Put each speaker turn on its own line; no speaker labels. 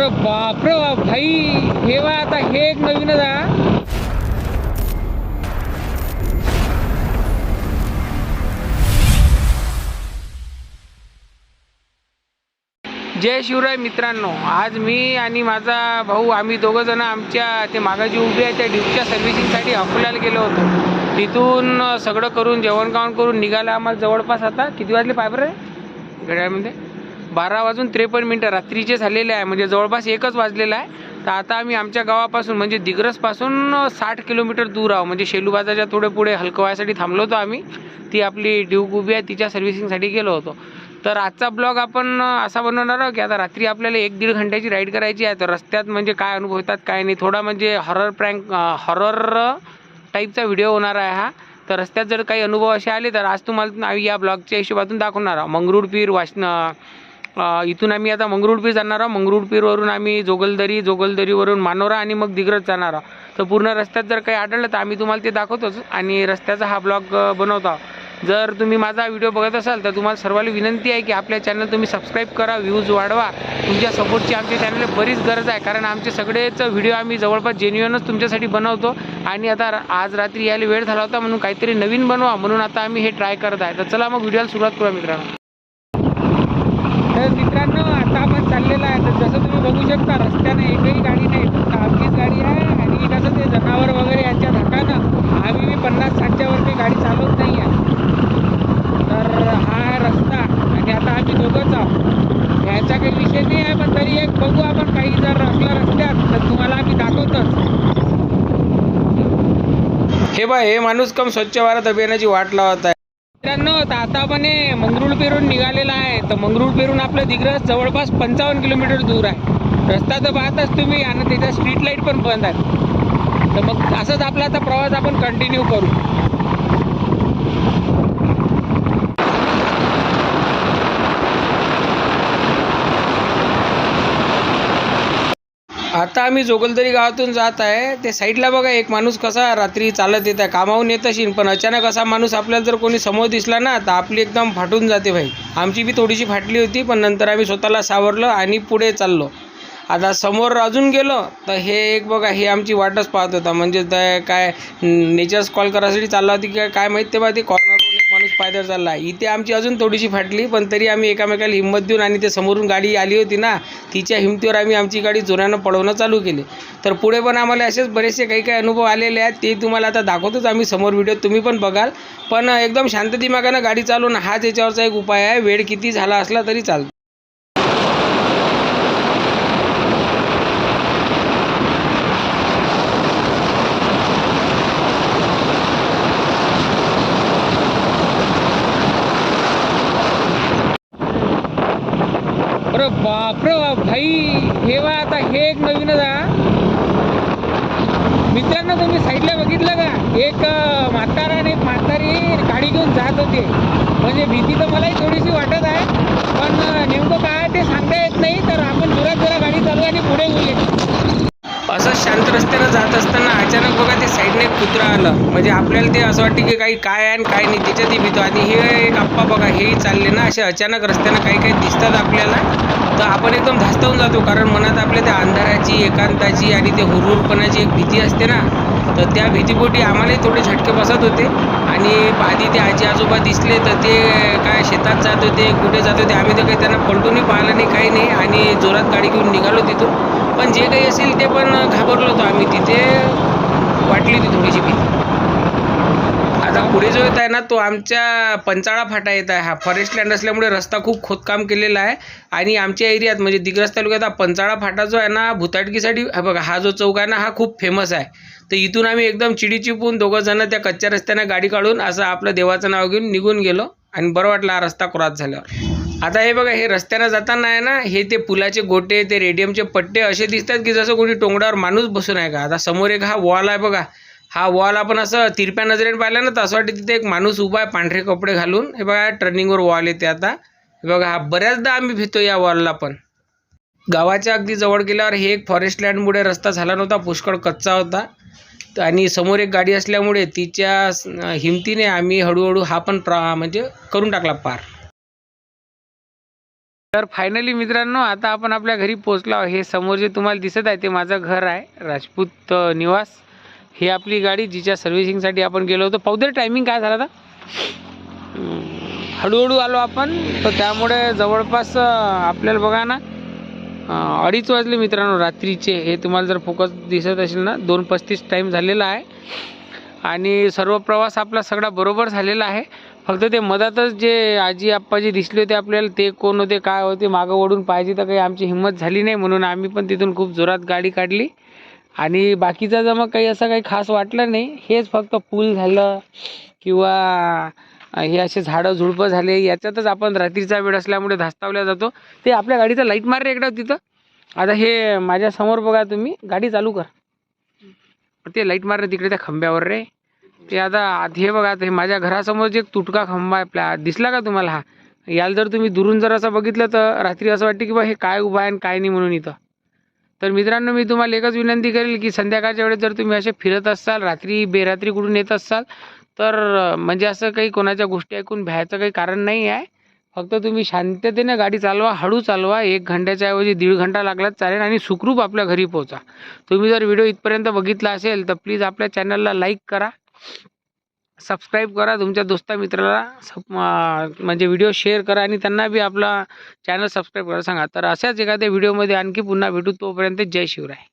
अरे बापरे बाप भाई हे वा आता हे एक नवीनच आहे जय शिवराय मित्रांनो आज मी आणि माझा भाऊ आम्ही दोघं जण आमच्या ते मागाजी उभी आहे त्या ड्यूटच्या सर्व्हिसिंगसाठी अकोल्याला गेलो होतो. तिथून सगळं करून जेवण खावण करून निघालं आम्हाला जवळपास आता. किती वाजले पायबर आहे घड्याळमध्ये बारा वाजून त्रेपन्न मिनटं रात्रीचे झालेले आहे. म्हणजे जवळपास एकच वाजलेला आहे. तर आता आम्ही आमच्या गावापासून म्हणजे दिग्रसपासून साठ किलोमीटर दूर आहो म्हणजे शेलूबाजाच्या थोडे पुढे हलकं व्हायसाठी थांबलो होतो आम्ही. ती आपली ड्यूक उभी आहे तिच्या सर्व्हिसिंगसाठी गेलो होतो. तर आजचा ब्लॉग आपण असा बनवणार आहोत की आता रात्री आपल्याला एक दीड घंट्याची राईड करायची आहे. तर रस्त्यात म्हणजे काय अनुभव येतात काय नाही थोडा म्हणजे हॉरर प्रँक हॉरर टाईपचा व्हिडिओ होणार आहे हा. तर रस्त्यात जर काही अनुभव असे आले तर आज तुम्हाला आम्ही या ब्लॉगच्या हिशोबातून दाखवणार आहोत. मंगरूळ पीर वाशन इथून आम्ही आता मंगरुळपीर जाणार आहोत. मंगरुळपीरवरून आम्ही जोगलदरी जोगलदरीवरून मानोरा आणि मग दिग्रज जाणार आहोत. तर पूर्ण रस्त्यात जर काही आढळलं तर आम्ही तुम्हाला ते दाखवतोच आणि रस्त्याचा हा ब्लॉग बनवतो आहोत. जर तुम्ही माझा व्हिडिओ बघत असाल तर तुम्हाला सर्वांना विनंती आहे की आपल्या चॅनल तुम्ही सबस्क्राईब करा व्ह्यूज वाढवा. तुमच्या सपोर्टची आमच्या चॅनलला बरीच गरज आहे कारण आमचे सगळेच व्हिडिओ आम्ही जवळपास जेन्युअनच तुमच्यासाठी बनवतो आणि आता आज रात्री यायला वेळ झाला होता म्हणून काहीतरी नवीन बनवा म्हणून आता आम्ही हे ट्राय करत आहे. तर चला मग व्हिडिओला सुरुवात करूया मित्रांनो. तर मित्रांनो आता आपण चाललेलं आहे. तर जसं तुम्ही बघू शकता रस्त्याने एकही गाडी नाही फक्त गाडी आहे आणि कसं ते जनावर वगैरे यांच्या धकानं आम्ही मी पन्नास साठच्या वरती गाडी चालवत नाही आहे. तर हा रस्ता आणि आता आम्ही दोघंच आहोत. याचा काही विषय नाही आहे पण तरी एक बघू आपण काही जर असला रस्त्यात तर तुम्हाला आम्ही दाखवतोच. हे बा हे माणूस कम स्वच्छ भारत अभियानाची वाट लावत आहे. मित्रांनो तर आता आपण हे मंगरुळ पेरून निघालेला आहे. तर मंगरुळ पेरून आपलं दिग्रस जवळपास पंचावन्न किलोमीटर दूर आहे. रस्ता तर पाहताच तुम्ही आणि त्याच्या स्ट्रीट लाइट पण बंद आहेत तर मग असंच आपला आता प्रवास आपण कंटिन्यू करू. आता आम्ही जोगलदरी गावातून जात आहे. ते साईडला बघा एक माणूस कसा रात्री चालत येत आहे. कामावून येत असेल पण अचानक असा माणूस आपल्याला जर कोणी समोर दिसला ना तर आपली एकदम फाटून जाते भाई. आमची बी थोडीशी फाटली होती पण नंतर आम्ही स्वतःला सावरलं आणि पुढे चाललो. आता समोर अजून गेलो तर हे एक बघा हे आमची वाटच पाहत होता. म्हणजे काय नेचर्स कॉल करायसाठी चालला होती की काय माहीत ते बा ते कॉल पायदळ चालला. इथे आमची अजून थोडीशी फाटली पण तरी आम्ही एकामेकाला हिंमत देऊन आणि ते समोरून गाडी आली होती ना तिच्या हिमतीवर आम्ही आमची गाडी जोरानं पळवणं चालू केली. तर पुढे पण आम्हाला असेच बरेचसे काही काही अनुभव आलेले आहेत ते तुम्हाला आता दाखवतोच आम्ही समोर व्हिडिओ तुम्ही पण बघाल. पण एकदम शांत दिमागानं गाडी चालवून हाच याच्यावरचा एक उपाय आहे वेळ किती झाला असला तरी चालतो अरे बापरे बाप भाई हे वा आता हे एक नवीनच आहे मित्रांनो तुम्ही साईडला बघितलं का? एक म्हातारा आणि एक म्हातारी गाडी घेऊन जात होते. म्हणजे भीती तर मलाही थोडीशी वाटत आहे पण नेमकं काय ते सांगता येत नाही तर आपण जोरात जोरा गाडी चालू आणि पुढे गेले असं शांत रस्त्यानं जात असताना अचानक बघा ते सूत्र आलं. म्हणजे आपल्याला ते असं वाटते की काही काय आहे आणि काय नाही त्याच्यातही भीतो. आणि हे एक आप्पा बघा हेही चालले ना असे अचानक रस्त्यानं काही काही दिसतात आपल्याला. तर आपण एकदम धास्तावून जातो कारण मनात आपल्या त्या अंधाराची एकांताची आणि ते हुरहुरपणाची एक भीती असते ना. तर त्या भीतीपोटी आम्हालाही थोडे झटके बसत होते. आणि आधी ते आजी आजोबा दिसले तर ते काय शेतात जात होते कुठे जात होते आम्ही तर काही त्यांना पलटूनही पाहिलं नाही काही नाही. आणि जोरात गाडी घेऊन निघालो तिथून. पण जे काही असेल ते पण घाबरलो होतो आम्ही. तिथे वाटली होती थोडीशी भीती. आता पुढे जो येत आहे ना तो आमच्या पंचाळा फाटा येत आहे. हा फॉरेस्ट लँड असल्यामुळे रस्ता खूप खोदकाम केलेला आहे. आणि आमच्या एरियात म्हणजे दिग्रस तालुक्यात हा पंचाळा फाटा जो आहे ना भुताटकीसाठी हा बघा हा जो चौक आहे ना हा खूप फेमस आहे. तर इथून आम्ही एकदम चिडी चिपून दोघं जण त्या कच्च्या रस्त्यानं गाडी काढून असं आपलं देवाचं नाव घेऊन निघून गेलो. आणि बरं वाटलं हा रस्ता क्रॉस झाल्यावर. आता हे बघा हे रस्त्यानं जाताना आहे ना हे ते पुलाचे गोटे ते रेडियमचे पट्टे असे दिसतात की जसं कोणी टोंगडावर माणूस बसून आहे का? आता समोर एक हा वॉल आहे बघा. हा वॉल आपण असं तिरप्या नजरेने पाहिला ना तर असं वाटतं तिथे एक माणूस उभा आहे पांढरे कपडे घालून. हे बघा टर्निंगवर वॉल येते आता. हे बघा हा बऱ्याचदा आम्ही भेटतो या वॉलला पण. गावाच्या अगदी जवळ गेल्यावर हे एक फॉरेस्ट लँडमुळे रस्ता झाला नव्हता पुष्कळ कच्चा होता. आणि समोर एक गाडी असल्यामुळे तिच्या हिमतीने आम्ही हळूहळू हा पण प्रा म्हणजे करून टाकला पार. तर फायनली मित्रांनो आता आपण आपल्या घरी पोहोचलो आहोत. हे समोर जे तुम्हाला दिसत आहे ते माझं घर आहे राजपूत निवास. ही आपली गाडी जिच्या सर्व्हिसिंगसाठी आपण गेलो होतो. पावदर टायमिंग काय झाला होता हळूहळू आलो आपण. तर त्यामुळे जवळपास आपल्याला बघा ना अडीच वाजले मित्रांनो रात्रीचे. हे तुम्हाला जर फोकस दिसत असेल ना दोन पस्तीस टाईम झालेला आहे. आणि सर्व प्रवास आपला सगळा बरोबर झालेला आहे. फक्त ते मधातच जे आजी आप्पाजी दिसले होते आपल्याला ते कोण होते काय होते मागं ओढून पाहिजे तर काही आमची हिंमत झाली नाही म्हणून आम्ही पण तिथून खूप जोरात गाडी काढली. आणि बाकीचा जमा काही असं काही खास वाटलं नाही. हेच फक्त पूल झालं किंवा हे असे झाडं झुडपं झाले याच्यातच आपण रात्रीचा वेळ असल्यामुळे धास्तावल्या जातो. ते आपल्या गाडीचं लाइट मार रे एकदा तिथं. आता हे माझ्यासमोर बघा तुम्ही गाडी चालू कर. ते लाइट मार रे तिकडे त्या खांब्यावर रे. ते आता आधी हे बघा ते माझ्या घरासमोर जे एक तुटका खांबा आहे आपला दिसला का तुम्हाला? हा याला जर तुम्ही दुरून जर असं बघितलं तर रात्री असं वाटतं की बा हे काय उभा आहे आणि काय नाही म्हणून इथं. तर मित्रांनो मी तुम्हाला एकच विनंती करेल की संध्याकाळच्या वेळेस जर तुम्ही असे फिरत असाल रात्री बेरात्री कुठून येत असाल तर म्हणजे असं काही कोणाच्या गोष्टी ऐकून भ्यायचं काही कारण नाही आहे. फक्त तुम्ही शांततेने गाडी चालवा हळू चालवा एक घंट्याच्या ऐवजी दीड घंटा लागलाच चालेल आणि सुखरूप आपल्या घरी पोहोचा. तुम्ही जर व्हिडिओ इथपर्यंत बघितला असेल तर प्लीज आपल्या चॅनलला लाईक करा सबस्क्राईब करा तुमच्या दोस्ता मित्राला सब म्हणजे व्हिडिओ शेअर करा आणि त्यांना बी आपला चॅनल सबस्क्राईब करा. सांगा तर अशाच एखाद्या व्हिडिओमध्ये आणखी पुन्हा भेटू तोपर्यंत जय शिवराय.